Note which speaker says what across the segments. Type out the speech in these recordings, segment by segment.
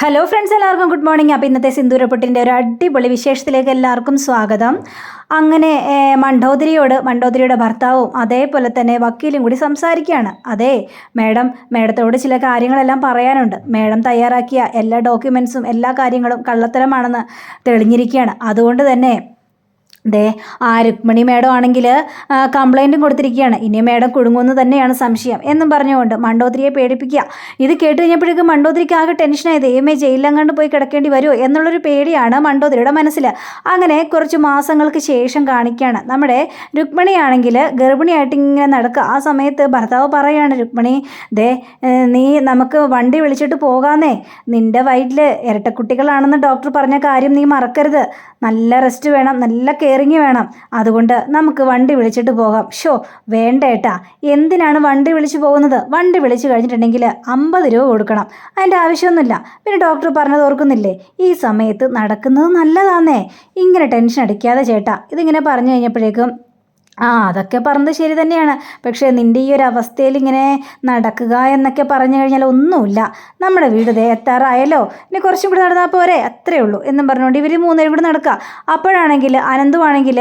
Speaker 1: Hello friends എല്ലാവർക്കും good morning അപ്പോൾ ഇന്നത്തെ സിന്ദൂരപ്പൊട്ടിന്റെ ഒരു അടിപൊളി വിശേഷത്തിലേക്ക് എല്ലാവർക്കും സ്വാഗതം. അങ്ങനെ മണ്ഡോദരിയോട് മണ്ഡോദരിയുടെ ഭർത്താവും അതേപോലെ തന്നെ വക്കീലും കൂടി സംസാരിക്കുകയാണ്. അതെ മേഡം മേഡത്തോട് ചില കാര്യങ്ങളെല്ലാം പറയാനുണ്ട്. മേഡം തയ്യാറാക്കിയ എല്ലാ ഡോക്യുമെൻസും എല്ലാ കാര്യങ്ങളും കള്ളത്തരമാണെന്ന് തെളിഞ്ഞിരിക്കുകയാണ്. അതുകൊണ്ട് തന്നെ ദേ ആ രുക്മിണി മേഡം ആണെങ്കിൽ കംപ്ലൈന്റും കൊടുത്തിരിക്കുകയാണ്. ഇനി മേഡം കുടുങ്ങുമെന്ന് തന്നെയാണ് സംശയം എന്നും പറഞ്ഞുകൊണ്ട് മണ്ടോത്രിയെ പേടിപ്പിക്കുക. ഇത് കേട്ട് കഴിഞ്ഞപ്പോഴേക്കും മണ്ടോത്രിക്ക് ആകെ ടെൻഷനായി ദൈവമേ ജയിലിലങ്ങാണ്ട് പോയി കിടക്കേണ്ടി വരുമോ എന്നുള്ളൊരു പേടിയാണ് മണ്ടോത്രിയുടെ മനസ്സിൽ അങ്ങനെ കുറച്ച് മാസങ്ങൾക്ക് ശേഷം കാണിക്കുകയാണ്. നമ്മുടെ രുക്മിണിയാണെങ്കിൽ ഗർഭിണിയായിട്ട് ഇങ്ങനെ നടക്കുക. ആ സമയത്ത് ഭർത്താവ് പറയുകയാണ് രുക്മിണി ദേ നീ നമുക്ക് വണ്ടി വിളിച്ചിട്ട് പോകാന്നേ. നിന്റെ വയറ്റിൽ ഇരട്ടക്കുട്ടികളാണെന്ന് ഡോക്ടർ പറഞ്ഞ കാര്യം നീ മറക്കരുത്. നല്ല റെസ്റ്റ് വേണം. നല്ല കെയറിങ് വേണം. അതുകൊണ്ട് നമുക്ക് വണ്ടി വിളിച്ചിട്ട് പോകാം. ഷോ വേണ്ടേട്ടാ എന്തിനാണ് വണ്ടി വിളിച്ചു പോകുന്നത്? വണ്ടി വിളിച്ചു കഴിഞ്ഞിട്ടുണ്ടെങ്കിൽ അമ്പത് രൂപ കൊടുക്കണം. അതിന്റെ ആവശ്യമൊന്നുമില്ല. പിന്നെ ഡോക്ടർ പറഞ്ഞത് ഓർക്കുന്നില്ലേ? ഈ സമയത്ത് നടക്കുന്നത് നല്ലതാന്നേ. ഇങ്ങനെ ടെൻഷൻ അടിക്കാതെ ചേട്ടാ. ഇതിങ്ങനെ പറഞ്ഞു കഴിഞ്ഞപ്പോഴേക്കും ആ അതൊക്കെ പറഞ്ഞത് ശരി തന്നെയാണ്. പക്ഷേ നിന്റെ ഈ ഒരു അവസ്ഥയിൽ ഇങ്ങനെ നടക്കുക എന്നൊക്കെ പറഞ്ഞു കഴിഞ്ഞാൽ ഒന്നുമില്ല. നമ്മുടെ വീട് ദേ എത്താറായല്ലോ. ഇനി കുറച്ചും കൂടി നടന്നാൽ പോരെ? അത്രേ ഉള്ളൂ എന്നും പറഞ്ഞുകൊണ്ട് ഇവർ മൂന്നുപേരും കൂടി നടക്കുക. അപ്പോഴാണെങ്കിൽ അനന്തുവാണെങ്കിൽ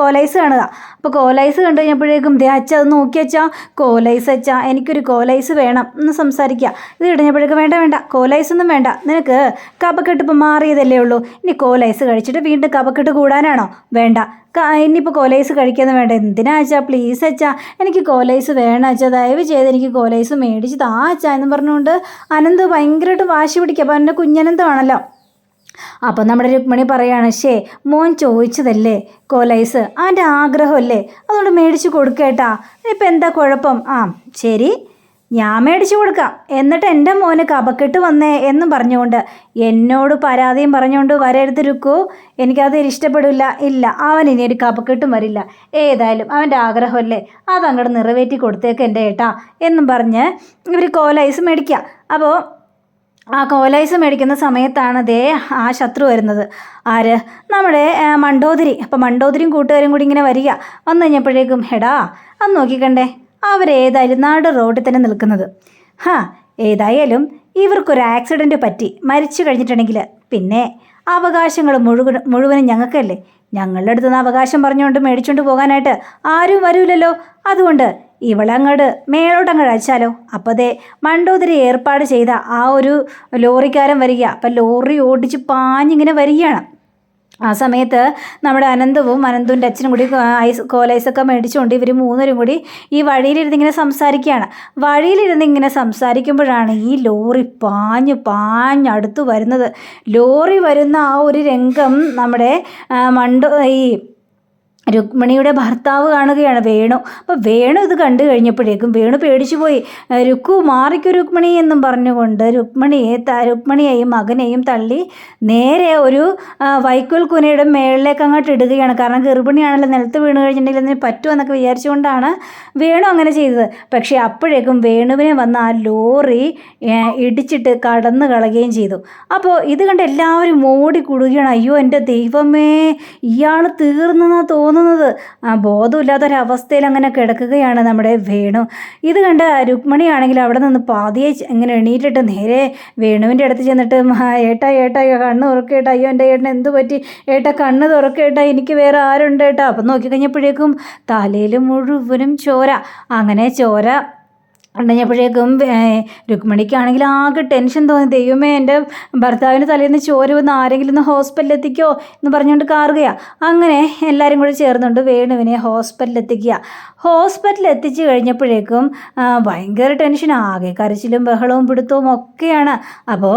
Speaker 1: കോലൈസ് കാണുക. അപ്പോൾ കോലൈസ് കണ്ടു കഴിഞ്ഞപ്പോഴേക്കും ദേ അച്ഛ അത് നോക്കി അച്ഛാ. കോലൈസ് അച്ഛാ എനിക്കൊരു കോലൈസ് വേണം എന്ന് സംസാരിക്കുക. ഇത് കഴിഞ്ഞപ്പോഴേക്കും വേണ്ട വേണ്ട കോലൈസ് ഒന്നും വേണ്ട. നിനക്ക് കപക്കെട്ട് ഇപ്പം മാറിയതല്ലേ ഉള്ളൂ. ഇനി കോലൈസ് കഴിച്ചിട്ട് വീണ്ടും കപക്കെട്ട് കൂടാനാണോ? വേണ്ട. ഇനിയിപ്പോൾ കോലൈസ് കഴിക്കാന്ന് വേണ്ട. എന്തിനാ അച്ഛാ? പ്ലീസ് അച്ഛാ. എനിക്ക് കോലൈസ് വേണം അച്ഛാ. ദയവ് ചെയ്ത് എനിക്ക് കോലൈസ് മേടിച്ച് താ അച്ഛാ എന്ന് പറഞ്ഞുകൊണ്ട് അനന്ത് ഭയങ്കരമായിട്ട് വാശി പിടിക്കുക. അപ്പോൾ എന്റെ കുഞ്ഞനന്തമാണല്ലോ അപ്പം നമ്മുടെ രുക്മിണി പറയാണ് ശേ മോൻ ചോദിച്ചതല്ലേ കോലൈസ് അവന്റെ ആഗ്രഹമല്ലേ? അതുകൊണ്ട് മേടിച്ച് കൊടുക്കേട്ടാ ഇപ്പം എന്താ കുഴപ്പം? ആ ശരി. ഞാൻ മേടിച്ചു കൊടുക്കാം. എന്നിട്ട് എന്റെ മോന് കപക്കെട്ട് വന്നേ എന്നും പറഞ്ഞുകൊണ്ട് എന്നോട് പരാതിയും പറഞ്ഞുകൊണ്ട് വരരുത് രുക്കു. എനിക്കത് ഇഷ്ടപ്പെടില്ല. ഇല്ല അവൻ ഇനി ഒരു കപക്കെട്ടും വരില്ല. ഏതായാലും അവന്റെ ആഗ്രഹമല്ലേ? അത് അങ്ങോട്ട് നിറവേറ്റി കൊടുത്തേക്ക് എന്റെ ഏട്ടാ എന്നും പറഞ്ഞ് ഇവർ കോലൈസ് മേടിക്കുക അപ്പോൾ ആ കോലൈസ് മേടിക്കുന്ന സമയത്താണ് ദേ ആ ശത്രു വരുന്നത്. ആര്? നമ്മുടെ മണ്ടോതിരി. മണ്ടോദരി അപ്പം മണ്ടോദരിയും കൂട്ടുകാരും കൂടി ഇങ്ങനെ വരിക. വന്നു കഴിഞ്ഞപ്പോഴേക്കും ഹെടാ അന്ന് നോക്കിക്കണ്ടേ? അവരേതായാലും നാട് റോഡിൽ തന്നെ നിൽക്കുന്നത്. ഹാ ഏതായാലും ഇവർക്കൊരു ആക്സിഡന്റ് പറ്റി മരിച്ചു കഴിഞ്ഞിട്ടുണ്ടെങ്കിൽ പിന്നെ അവകാശങ്ങൾ മുഴുവൻ മുഴുവനും ഞങ്ങൾക്കല്ലേ? ഞങ്ങളുടെ അടുത്ത് നിന്ന് അവകാശം പറഞ്ഞുകൊണ്ട് മേടിച്ചുകൊണ്ട് പോകാനായിട്ട് ആരും വരൂലല്ലോ. അതുകൊണ്ട് ഇവളങ്ങട് മേലോട്ട് അങ്ങോട്ട് അയച്ചാലോ? അപ്പോൾ ദേ മണ്ടോതിരി ഏർപ്പാട് ചെയ്ത ആ ഒരു ലോറിക്കാരൻ വരിക. അപ്പം ലോറി ഓടിച്ച് പാഞ്ഞിങ്ങനെ വരികയാണ്. ആ സമയത്ത് നമ്മുടെ അനന്തവും അനന്തുവിന്റെ അച്ഛനും കൂടി ഐസ് കോലൈസൊക്കെ മേടിച്ചുകൊണ്ട് ഇവർ മൂന്നരും കൂടി ഈ വഴിയിലിരുന്ന് ഇങ്ങനെ സംസാരിക്കുകയാണ്. വഴിയിലിരുന്ന് ഇങ്ങനെ സംസാരിക്കുമ്പോഴാണ് ഈ ലോറി പാഞ്ഞു പാഞ്ഞ് അടുത്ത് വരുന്നത്. ലോറി വരുന്ന ആ ഒരു രംഗം നമ്മുടെ മണ്ടോ ഈ രുക്മിണിയുടെ ഭർത്താവ് കാണുകയാണ് വേണു. അപ്പോൾ വേണു ഇത് കണ്ടു കഴിഞ്ഞപ്പോഴേക്കും വേണു പേടിച്ചു പോയി. രുക്കു മാറിക്കു രുക്മിണി എന്നും പറഞ്ഞുകൊണ്ട് രുക്മിണിയെ രുക്മിണിയെയും മകനെയും തള്ളി നേരെ ഒരു വൈക്കുൽ കുനയുടെ മേളിലേക്ക് അങ്ങോട്ട് ഇടുകയാണ്. കാരണം ഗർഭിണിയാണല്ലോ നിലത്ത് വീണ് കഴിഞ്ഞിട്ടുണ്ടെങ്കിൽ അതിന് പറ്റുമോ എന്നൊക്കെ വിചാരിച്ചുകൊണ്ടാണ് വേണു അങ്ങനെ ചെയ്തത്. പക്ഷേ അപ്പോഴേക്കും വേണുവിനെ വന്ന ആ ലോറി ഇടിച്ചിട്ട് കടന്നു കളയുകയും ചെയ്തു. അപ്പോൾ ഇത് കണ്ട് എല്ലാവരും ഓടി കൂടുകയാണ്. അയ്യോ എന്റെ ദൈവമേ ഇയാൾ തീർന്നെന്നാ തോന്നുന്നത് ആ ബോധമില്ലാത്തൊരവസ്ഥയിൽ അങ്ങനെ കിടക്കുകയാണ് നമ്മുടെ വേണു. ഇത് കണ്ട് രുക്മിണിയാണെങ്കിൽ അവിടെ നിന്ന് പാതിയെ ഇങ്ങനെ എണീറ്റിട്ട് നേരെ വേണുവിന്റെ അടുത്ത് ചെന്നിട്ട് "ആ, ഏട്ടാ ഏട്ടാ കണ്ണ് തുറക്കേട്ടാ അയ്യോ എന്റെ ഏട്ടൻ എന്ത് പറ്റി? ഏട്ടാ കണ്ണ് തുറക്കേട്ടാ എനിക്ക് വേറെ ആരുണ്ട് ഏട്ടാ. അപ്പം നോക്കിക്കഴിഞ്ഞപ്പോഴേക്കും തലയിൽ മുഴുവനും ചോര. അങ്ങനെ ചോര ഉണ്ടഞ്ഞപ്പോഴേക്കും രുക്മിണിക്കാണെങ്കിൽ ആകെ ടെൻഷൻ തോന്നി. ദൈവമേ എന്റെ ഭർത്താവിന് തലേന്ന് ചോര വന്ന് ആരെങ്കിലും ഒന്ന് ഹോസ്പിറ്റലിൽ എത്തിക്കോ എന്ന് പറഞ്ഞുകൊണ്ട് കാറുകയാണ് അങ്ങനെ എല്ലാവരും കൂടി ചേർന്നുകൊണ്ട് വേണുവിനെ ഹോസ്പിറ്റലിൽ എത്തിക്കുക ഹോസ്പിറ്റലിൽ എത്തിച്ചു കഴിഞ്ഞപ്പോഴേക്കും ഭയങ്കര ടെൻഷൻ ആകെ കരച്ചിലും ബഹളവും പിടുത്തവും ഒക്കെയാണ്. അപ്പോൾ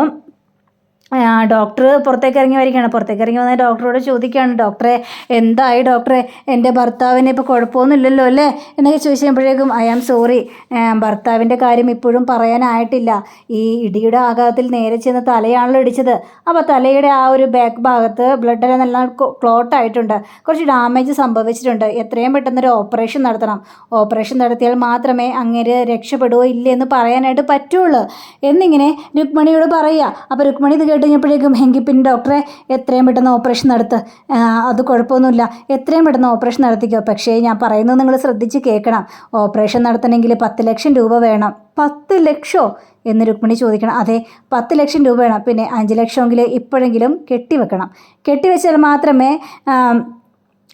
Speaker 1: ഡോക്ടർ പുറത്തേക്ക് ഇറങ്ങി വരികയാണ്. പുറത്തേക്ക് ഇറങ്ങി വന്ന ഡോക്ടറോട് ചോദിക്കുകയാണ്. ഡോക്ടറെ എന്തായി ഡോക്ടറെ എന്റെ ഭർത്താവിന് ഇപ്പോൾ കുഴപ്പമൊന്നുമില്ലല്ലോ അല്ലേ? എന്നൊക്കെ ചോദിച്ചപ്പോഴേക്കും ഐ ആം സോറി ഭർത്താവിന്റെ കാര്യം ഇപ്പോഴും പറയാനായിട്ടില്ല. ഈ ഇടിയുടെ ആഘാതത്തിൽ നേരെ ചെന്ന് തലയാണല്ലോ ഇടിച്ചത്. അപ്പോൾ തലയുടെ ആ ഒരു ബാക്ക് ഭാഗത്ത് ബ്ലഡ് എല്ലാം നല്ല ക്ലോട്ട് ആയിട്ടുണ്ട്. കുറച്ച് ഡാമേജ് സംഭവിച്ചിട്ടുണ്ട്. എത്രയും പെട്ടെന്നൊരു ഓപ്പറേഷൻ നടത്തണം. ഓപ്പറേഷൻ നടത്തിയാൽ മാത്രമേ അങ്ങേര് രക്ഷപ്പെടുകയോ ഇല്ലേ എന്ന് പറയാനായിട്ട് പറ്റുള്ളൂ. എന്നിങ്ങനെ രുക്മണിയോട് പറയുക. അപ്പോൾ രുക്മണി ഇത് കേട്ടുകഴിഞ്ഞപ്പോഴേക്കും എങ്കിൽ പിന്നെ ഡോക്ടറെ എത്രയും പെട്ടെന്ന് ഓപ്പറേഷൻ നടത്ത്. അത് കുഴപ്പമൊന്നുമില്ല. എത്രയും പെട്ടെന്ന് ഓപ്പറേഷൻ നടത്തിക്കോ. പക്ഷേ ഞാൻ പറയുന്നത് നിങ്ങൾ ശ്രദ്ധിച്ച് കേൾക്കണം. ഓപ്പറേഷൻ നടത്തണമെങ്കിൽ പത്ത് ലക്ഷം രൂപ വേണം. പത്ത് ലക്ഷോ? എന്ന് രുക്മിണി ചോദിക്കണം. അതെ പത്ത് ലക്ഷം രൂപ വേണം. പിന്നെ അഞ്ച് ലക്ഷമെങ്കിൽ ഇപ്പോഴെങ്കിലും കെട്ടിവെക്കണം. കെട്ടിവെച്ചാൽ മാത്രമേ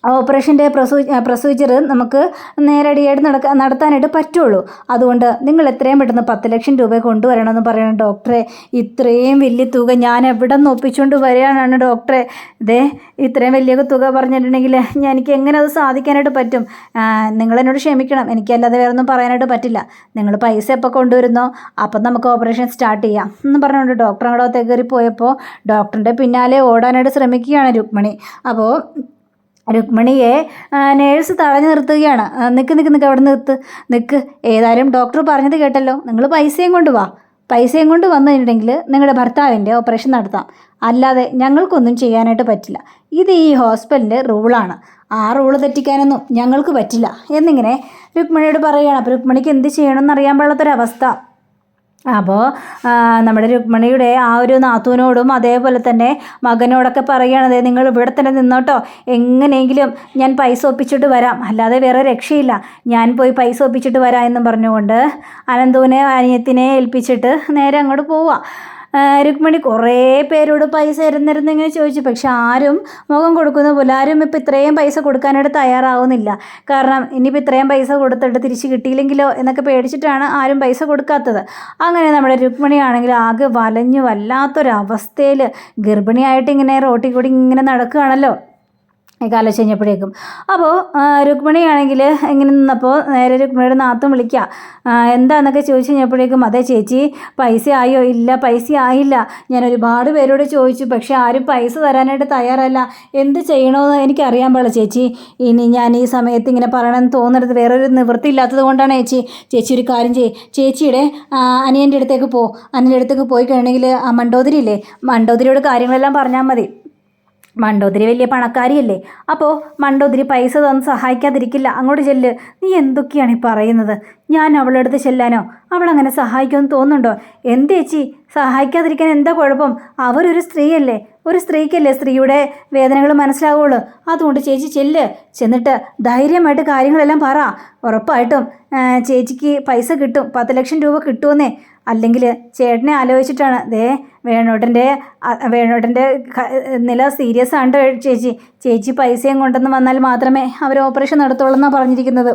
Speaker 1: ഓപ്പറേഷന്റെ പ്രൊസീ പ്രൊസീജിയർ നമുക്ക് നേരടിയായിട്ട് നടക്ക നടത്താനായിട്ട് പറ്റുള്ളൂ. അതുകൊണ്ട് നിങ്ങൾ എത്രയും പെട്ടെന്ന് പത്ത് ലക്ഷം രൂപ കൊണ്ടുവരണമെന്ന് പറയണം ഡോക്ടറെ. ഇത്രയും വലിയ തുക ഞാൻ എവിടെ നിന്ന് ഒപ്പിച്ചുകൊണ്ട് വരികയാണ് ഡോക്ടറെ? ഇതേ ഇത്രയും വലിയ തുക പറഞ്ഞിട്ടുണ്ടെങ്കിൽ ഞാൻ എനിക്ക് എങ്ങനെ അത് സാധിക്കാനായിട്ട് പറ്റും? നിങ്ങൾ നിങ്ങളെന്നോട് ക്ഷമിക്കണം. എനിക്കല്ലാതെ വേറെ ഒന്നും പറയാനായിട്ട് പറ്റില്ല. നിങ്ങൾ പൈസ എപ്പോൾ കൊണ്ടുവരുന്നോ? അപ്പം നമുക്ക് ഓപ്പറേഷൻ സ്റ്റാർട്ട് ചെയ്യാം. എന്ന് പറഞ്ഞുകൊണ്ട് ഡോക്ടർ അവിടെ കയറി പോയപ്പോൾ ഡോക്ടറിന്റെ പിന്നാലെ ഓടാനായിട്ട് ശ്രമിക്കുകയാണ് രുക്മിണി. അപ്പോൾ രുക്മിണിയെ നേഴ്സ് തടഞ്ഞു നിർത്തുകയാണ്. നിൽക്ക് നിൽക്ക് നിൽക്ക് അവിടെ നിർത്ത്. നിൽക്ക് ഏതായാലും ഡോക്ടർ പറഞ്ഞത് കേട്ടല്ലോ. നിങ്ങൾ പൈസയും കൊണ്ട് വാ. പൈസയും കൊണ്ട് വന്നു കഴിഞ്ഞിട്ടുണ്ടെങ്കിൽ നിങ്ങളുടെ ഭർത്താവിന്റെ ഓപ്പറേഷൻ നടത്താം. അല്ലാതെ ഞങ്ങൾക്കൊന്നും ചെയ്യാനായിട്ട് പറ്റില്ല. ഇത് ഈ ഹോസ്പിറ്റലിന്റെ റൂളാണ് ആ റൂൾ തെറ്റിക്കാനൊന്നും ഞങ്ങൾക്ക് പറ്റില്ല. എന്നിങ്ങനെ രുക്മിണിയോട് പറയുകയാണ്. അപ്പോൾ രുക്മിണിക്ക് എന്ത് ചെയ്യണമെന്ന് അറിയാൻ പാടാത്തൊരവസ്ഥ അപ്പോൾ നമ്മുടെ രുക്മിണിയുടെ ആ ഒരു നാത്തൂനോടും അതേപോലെ തന്നെ മകനോടൊക്കെ പറയുകയാണത് നിങ്ങൾ ഇവിടെ തന്നെ നിന്നോട്ടോ. എങ്ങനെയെങ്കിലും ഞാൻ പൈസ ഒപ്പിച്ചിട്ട് വരാം. അല്ലാതെ വേറെ രക്ഷയില്ല. ഞാൻ പോയി പൈസ ഒപ്പിച്ചിട്ട് വരാം എന്നും പറഞ്ഞുകൊണ്ട് അനന്തുവിനെ അനിയത്തിനെ ഏൽപ്പിച്ചിട്ട് നേരെ അങ്ങോട്ട് പോവാം. ആ, രുക്മിണി കുറേ പേരോട് പൈസ തരുന്നിരുന്നു ഇങ്ങനെ ചോദിച്ചു. പക്ഷെ ആരും മുഖം കൊടുക്കുന്ന പോലെ ആരും ഇപ്പോൾ ഇത്രയും പൈസ കൊടുക്കാനായിട്ട് തയ്യാറാവുന്നില്ല. കാരണം ഇനിയിപ്പോൾ ഇത്രയും പൈസ കൊടുത്തിട്ട് തിരിച്ച് കിട്ടിയില്ലെങ്കിലോ എന്നൊക്കെ പേടിച്ചിട്ടാണ് ആരും പൈസ കൊടുക്കാത്തത്. അങ്ങനെ നമ്മുടെ രുക്മിണി ആണെങ്കിൽ ആകെ വലഞ്ഞു വല്ലാത്തൊരവസ്ഥയിൽ ഗർഭിണിയായിട്ട് ഇങ്ങനെ റോട്ടിൽ കൂടി ഇങ്ങനെ നടക്കുകയാണല്ലോ. കാലം കഴിഞ്ഞപ്പോഴേക്കും. അപ്പോൾ രുക്മിണിയാണെങ്കിൽ ഇങ്ങനെ നിന്നപ്പോൾ നേരെ രുക്മിണിയുടെ നാത്തും വിളിക്കുക എന്താണെന്നൊക്കെ ചോദിച്ചു കഴിഞ്ഞപ്പോഴേക്കും അതെ ചേച്ചി പൈസ ആയോ ഇല്ല പൈസ ആയില്ല ഞാൻ ഒരുപാട് പേരോട് ചോദിച്ചു പക്ഷെ ആരും പൈസ തരാനായിട്ട് തയ്യാറല്ല. എന്ത് ചെയ്യണമെന്ന് എനിക്കറിയാൻ പാടില്ല ചേച്ചി. ഇനി ഞാൻ ഈ സമയത്ത് ഇങ്ങനെ പറയണമെന്ന് തോന്നരുത്. വേറൊരു നിവൃത്തി ഇല്ലാത്തത് കൊണ്ടാണ് ചേച്ചി. ചേച്ചി ഒരു കാര്യം ചെയ്യ്. ചേച്ചിയുടെ അനിയന്റെ അടുത്തേക്ക് പോ. അനിയന്റെ അടുത്തേക്ക് പോയി കഴിഞ്ഞെങ്കിൽ ആ മണ്ടോതിരി ഇല്ലേ മണ്ടോതിരിയോട് കാര്യങ്ങളെല്ലാം പറഞ്ഞാൽ മതി. മണ്ടോതിരി വലിയ പണക്കാരിയല്ലേ? അപ്പോൾ മണ്ടോതിരി പൈസ തന്ന് സഹായിക്കാതിരിക്കില്ല. അങ്ങോട്ട് ചെല്ല്. നീ എന്തൊക്കെയാണ് ഈ പറയുന്നത്? ഞാൻ അവളുടെ അടുത്ത് ചെല്ലാനോ? അവളങ്ങനെ സഹായിക്കുമെന്ന് തോന്നുന്നുണ്ടോ? എന്ത് ചേച്ചി? സഹായിക്കാതിരിക്കാൻ എന്താ കുഴപ്പം? അവരൊരു സ്ത്രീയല്ലേ? ഒരു സ്ത്രീക്കല്ലേ സ്ത്രീയുടെ വേദനകൾ മനസ്സിലാവുള്ളൂ. അതുകൊണ്ട് ചേച്ചി ചെല്ല്. ചെന്നിട്ട് ധൈര്യമായിട്ട് കാര്യങ്ങളെല്ലാം പറ. ഉറപ്പായിട്ടും ചേച്ചിക്ക് പൈസ കിട്ടും. പത്ത് ലക്ഷം രൂപ കിട്ടുമെന്നേ. അല്ലെങ്കിൽ ചേട്ടനെ ആലോചിച്ചിട്ടാണ്. ദേ വേണോട്ടന്റെ വേണോട്ടന്റെ നില സീരിയസ് ആണ് ചേച്ചി. ചേച്ചി പൈസയും കൊണ്ടെന്ന് വന്നാൽ മാത്രമേ അവർ ഓപ്പറേഷൻ നടത്തുള്ളൂ എന്നാണ് പറഞ്ഞിരിക്കുന്നത്.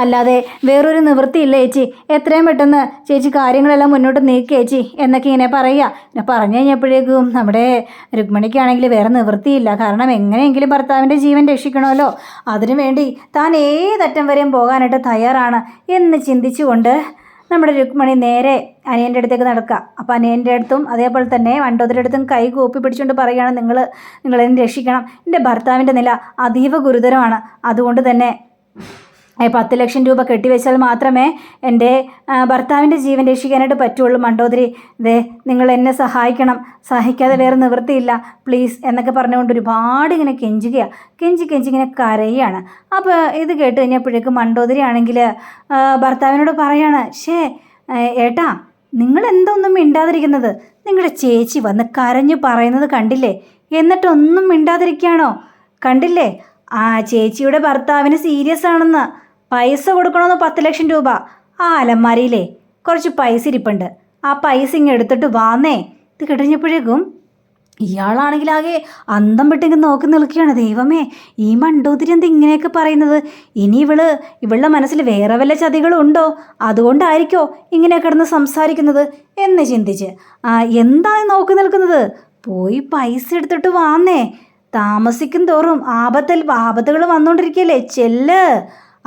Speaker 1: അല്ലാതെ വേറൊരു നിവൃത്തിയില്ല ചേച്ചി? എത്രയും പെട്ടെന്ന് ചേച്ചി കാര്യങ്ങളെല്ലാം മുന്നോട്ട് നീക്കുക ചേച്ചി എന്നൊക്കെ ഇങ്ങനെ പറയുക. പിന്നെ പറഞ്ഞു കഴിഞ്ഞപ്പോഴേക്കും നമ്മുടെ രുക്മിണിക്കാണെങ്കിൽ വേറെ നിവൃത്തിയില്ല കാരണം എങ്ങനെയെങ്കിലും ഭർത്താവിന്റെ ജീവൻ രക്ഷിക്കണമല്ലോ. അതിനു വേണ്ടി താൻ ഏതറ്റം വരെയും പോകാനായിട്ട് തയ്യാറാണ് എന്ന് ചിന്തിച്ചുകൊണ്ട് നമ്മുടെ രുക്മണി നേരെ അനിയന്റെ അടുത്തേക്ക് നടക്കുക. അപ്പോൾ അനിയന്റെ അടുത്തും അതേപോലെ തന്നെ വണ്ടോദരുടെ അടുത്തും കൈ കൂപ്പി പിടിച്ചുകൊണ്ട് പറയുകയാണ് നിങ്ങൾ നിങ്ങളെന്നെ രക്ഷിക്കണം. എന്റെ ഭർത്താവിന്റെ നില അതീവ ഗുരുതരമാണ്. അതുകൊണ്ട് തന്നെ പത്ത് ലക്ഷം രൂപ കെട്ടിവെച്ചാൽ മാത്രമേ എന്റെ ഭർത്താവിന്റെ ജീവൻ രക്ഷിക്കാനായിട്ട് പറ്റുള്ളൂ. മണ്ടോദരി ദേ നിങ്ങൾ എന്നെ സഹായിക്കണം. സഹായിക്കാതെ വേറെ നിവൃത്തിയില്ല. പ്ലീസ് എന്നൊക്കെ പറഞ്ഞുകൊണ്ട് ഒരുപാട് ഇങ്ങനെ കെഞ്ചുകയാണ് കെഞ്ചി കെഞ്ചി ഇങ്ങനെ കരയുകയാണ് അപ്പോൾ ഇത് കേട്ട് കഴിഞ്ഞപ്പോഴേക്കും മണ്ടോദരി ആണെങ്കിൽ ഭർത്താവിനോട് പറയാണ് ഷേ ഏട്ടാ നിങ്ങൾ എന്തൊന്നും മിണ്ടാതിരിക്കുന്നത്? നിങ്ങളുടെ ചേച്ചി വന്ന് കരഞ്ഞു പറയുന്നത് കണ്ടില്ലേ? എന്നിട്ടൊന്നും മിണ്ടാതിരിക്കുകയാണോ? കണ്ടില്ലേ? ആ ചേച്ചിയുടെ ഭർത്താവിന് സീരിയസ് ആണെന്ന്. പൈസ കൊടുക്കണമെന്ന് പത്ത് ലക്ഷം രൂപ. ആ അലമാരിയിലേ കുറച്ച് പൈസ ഇരിപ്പുണ്ട്. ആ പൈസ ഇങ്ങ് എടുത്തിട്ട് വാന്നേ. ഇത് കിടഞ്ഞപ്പോഴേക്കും ഇയാളാണെങ്കിൽ ആകെ അന്തം വിട്ടിങ്ങ് നോക്കി നിൽക്കുകയാണ്. ദൈവമേ ഈ മണ്ടോതിരി എന്താ ഇങ്ങനെയൊക്കെ പറയുന്നത്? ഇനി ഇവൾ ഇവളുടെ മനസ്സിൽ വേറെ വല്ല ചതികളും ഉണ്ടോ? അതുകൊണ്ടായിരിക്കോ ഇങ്ങനെ കിടന്ന് സംസാരിക്കുന്നത് എന്ന് ചിന്തിച്ച്. ആ എന്താണ് നോക്കി നിൽക്കുന്നത്? പോയി പൈസ എടുത്തിട്ട് വാന്നേ. താമസിക്കും തോറും ആപത്തിൽ ആപത്തുകൾ വന്നുകൊണ്ടിരിക്കുകയല്ലേ ചെല്ല്.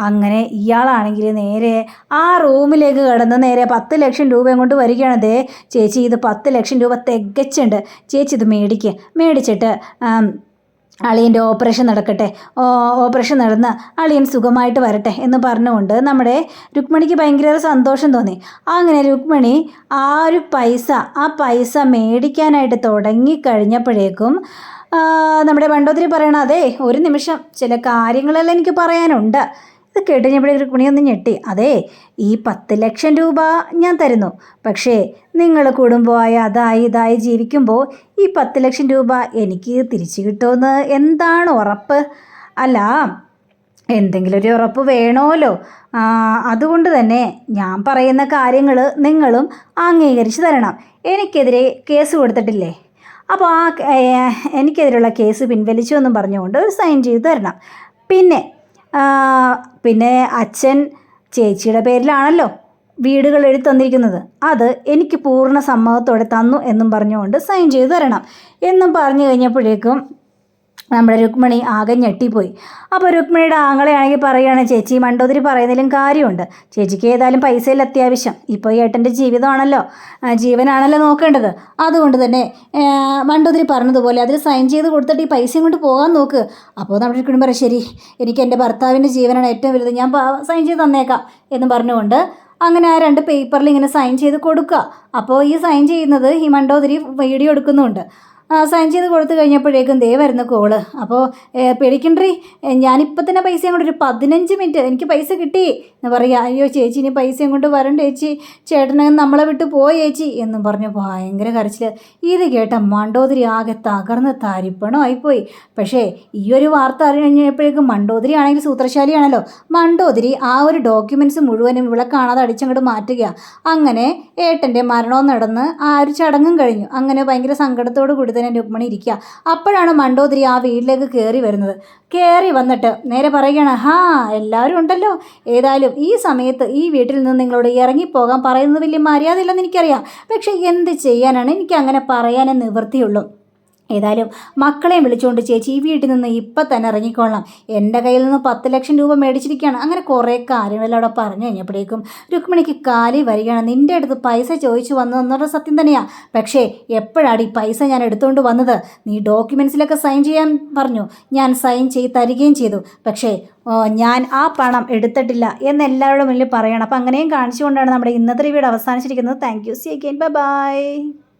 Speaker 1: അങ്ങനെ ഇയാളാണെങ്കിൽ നേരെ ആ റൂമിലേക്ക് കടന്ന് നേരെ പത്ത് ലക്ഷം രൂപയും കൊണ്ട് വരികയാണ്. ദേ ചേച്ചി ഇത് പത്ത് ലക്ഷം രൂപ തികച്ചുണ്ട്. ചേച്ചി ഇത് മേടിക്കുക മേടിച്ചിട്ട് അളിയന്റെ ഓപ്പറേഷൻ നടക്കട്ടെ. ഓപ്പറേഷൻ നടന്ന് അളിയൻ സുഖമായിട്ട് വരട്ടെ എന്ന് പറഞ്ഞുകൊണ്ട് നമ്മുടെ രുക്മിണിക്ക് ഭയങ്കര സന്തോഷം തോന്നി. അങ്ങനെ രുക്മിണി ആ ഒരു പൈസ ആ പൈസ മേടിക്കാനായിട്ട് തുടങ്ങിക്കഴിഞ്ഞപ്പോഴേക്കും കഴിഞ്ഞപ്പോഴേക്കും നമ്മുടെ പണ്ടോത്തിരി പറയണ അതെ ഒരു നിമിഷം ചില കാര്യങ്ങളെല്ലാം എനിക്ക് പറയാനുണ്ട്. ഇത് കേട്ട് ഒരു പണിയൊന്നും ഞെട്ടി. അതെ ഈ പത്ത് ലക്ഷം രൂപ ഞാൻ തരുന്നു. പക്ഷേ നിങ്ങൾ കുടുംബമായി അതായി ഇതായി ജീവിക്കുമ്പോൾ ഈ പത്ത് ലക്ഷം രൂപ എനിക്ക് തിരിച്ചു കിട്ടുമെന്ന് എന്താണ് ഉറപ്പ്? അല്ല എന്തെങ്കിലും ഒരു ഉറപ്പ് വേണമല്ലോ അതുകൊണ്ട് തന്നെ ഞാൻ പറയുന്ന കാര്യങ്ങൾ നിങ്ങളും അംഗീകരിച്ച് തരണം. എനിക്കെതിരെ കേസ് കൊടുത്തിട്ടില്ലേ? അപ്പോൾ ആ എനിക്കെതിരെയുള്ള കേസ് പിൻവലിച്ചു എന്നും പറഞ്ഞുകൊണ്ട് ഒരു സൈൻ ചെയ്ത് തരണം. പിന്നെ പിന്നെ അച്ഛൻ ചേച്ചിയുടെ പേരിലാണല്ലോ വീടുകൾ എഴുതി തന്നിരിക്കുന്നത് അത് എനിക്ക് പൂർണ സമ്മതത്തോടെ തന്നു എന്നും പറഞ്ഞുകൊണ്ട് സൈൻ ചെയ്ത് തരണം. എന്നും പറഞ്ഞു കഴിഞ്ഞപ്പോഴേക്കും നമ്മുടെ രുക്മിണി ആകെ ഞെട്ടിപ്പോയി. അപ്പോൾ രുക്മിണിയുടെ ആങ്ങളെയാണെങ്കിൽ പറയുകയാണ് ചേച്ചി മണ്ടോതിരി പറയുന്നതിലും കാര്യമുണ്ട്. ചേച്ചിക്ക് ഏതായാലും പൈസയിൽ അത്യാവശ്യം. ഇപ്പോൾ ഏട്ടന്റെ ജീവിതമാണല്ലോ. ജീവനാണല്ലോ നോക്കേണ്ടത്. അതുകൊണ്ട് തന്നെ മണ്ടോതിരി പറഞ്ഞതുപോലെ അതിൽ സൈൻ ചെയ്ത് കൊടുത്തിട്ട് ഈ പൈസയും കൊണ്ട് പോകാൻ നോക്ക്. അപ്പോൾ നമ്മുടെ രുക്മിണി പറയും ശരി എനിക്ക് എന്റെ ഭർത്താവിന്റെ ജീവനാണ് ഏറ്റവും വലുത്. ഞാൻ സൈൻ ചെയ്ത് തന്നേക്കാം. എന്ന് പറഞ്ഞുകൊണ്ട് അങ്ങനെ ആ രണ്ട് പേപ്പറിൽ ഇങ്ങനെ സൈൻ ചെയ്ത് കൊടുക്കുക. അപ്പോൾ ഈ സൈൻ ചെയ്യുന്നത് ഈ മണ്ടോതിരി വീഡിയോ എടുക്കുന്നുണ്ട്. ആ, സൈൻ ചെയ്ത് കൊടുത്തു കഴിഞ്ഞപ്പോഴേക്കും ദേ വരുന്ന കോൾ അപ്പോൾ പേടിക്കണ്ടേ ഞാനിപ്പോൾ തന്നെ പൈസ കൊണ്ട് ഒരു പതിനഞ്ച് മിനിറ്റ് എനിക്ക് പൈസ കിട്ടി എന്ന് പറയുക അയ്യോ ചേച്ചി ഇനി പൈസയും കൊണ്ട് വരണ്ട ചേച്ചി. ചേട്ടനെ നമ്മളെ വിട്ട് പോയി ചേച്ചി എന്നും പറഞ്ഞു ഭയങ്കര കരച്ചിൽ ഇത് കേട്ട മണ്ടോതിരി ആകെ തകർന്ന് തരിപ്പണമായിപ്പോയി. പക്ഷേ ഈ ഒരു വാർത്ത അറിഞ്ഞപ്പോഴേക്കും മണ്ടോതിരി ആണെങ്കിൽ സൂത്രശാലിയാണല്ലോ. മണ്ടോതിരി ആ ഒരു ഡോക്യുമെന്റ്സ് മുഴുവനും ഇവിടെ കാണാതെ അടിച്ചങ്ങോട്ട് മാറ്റുക. അങ്ങനെ ഏട്ടന്റെ മരണവും നടന്ന് ആ ഒരു ചടങ്ങും കഴിഞ്ഞു. അങ്ങനെ ഭയങ്കര സങ്കടത്തോട് കൂടി തന്നെ രുക്മിണി ഇരിക്കുക. അപ്പോഴാണ് മണ്ടോദരി ആ വീട്ടിലേക്ക് കയറി വരുന്നത്. കയറി വന്നിട്ട് നേരെ പറയുകയാണ് ഹാ എല്ലാവരും ഉണ്ടല്ലോ. ഏതായാലും ഈ സമയത്ത് ഈ വീട്ടിൽ നിന്ന് നിങ്ങളോട് ഇറങ്ങിപ്പോകാൻ പറയുന്നത് വലിയ മര്യാദയില്ലെന്ന് എനിക്കറിയാം. പക്ഷേ എന്ത് ചെയ്യാനാണ് എനിക്ക് അങ്ങനെ പറയാനേ നിവൃത്തിയുള്ളൂ. ഏതായാലും മക്കളെയും വിളിച്ചുകൊണ്ട് ചേച്ചി ഈ വീട്ടിൽ നിന്ന് ഇപ്പം തന്നെ ഇറങ്ങിക്കൊള്ളാം എന്റെ കയ്യിൽ നിന്ന് പത്ത് ലക്ഷം രൂപ മേടിച്ചിരിക്കുകയാണ്. അങ്ങനെ കുറേ കാര്യങ്ങളെല്ലാം അവിടെ പറഞ്ഞു കഴിഞ്ഞപ്പോഴേക്കും രുക്മിണിക്ക് കാലി വരികയാണ്. നിന്റെ അടുത്ത് പൈസ ചോദിച്ചു വന്നതെന്നുള്ള സത്യം തന്നെയാണ് പക്ഷേ എപ്പോഴാണ് ഈ പൈസ ഞാൻ എടുത്തുകൊണ്ട് വന്നത്? നീ ഡോക്യുമെൻസിലൊക്കെ സൈൻ ചെയ്യാൻ പറഞ്ഞു. ഞാൻ സൈൻ ചെയ്ത് തരികയും ചെയ്തു. പക്ഷേ ഞാൻ ആ പണം എടുത്തിട്ടില്ല എന്ന് എല്ലാവരുടെ മുന്നിൽ പറയണം. അപ്പം അങ്ങനെയും കാണിച്ചുകൊണ്ടാണ് നമ്മുടെ ഇന്നത്തെ വീട് അവസാനിച്ചിരിക്കുന്നത്. Thank you. See again bye bye.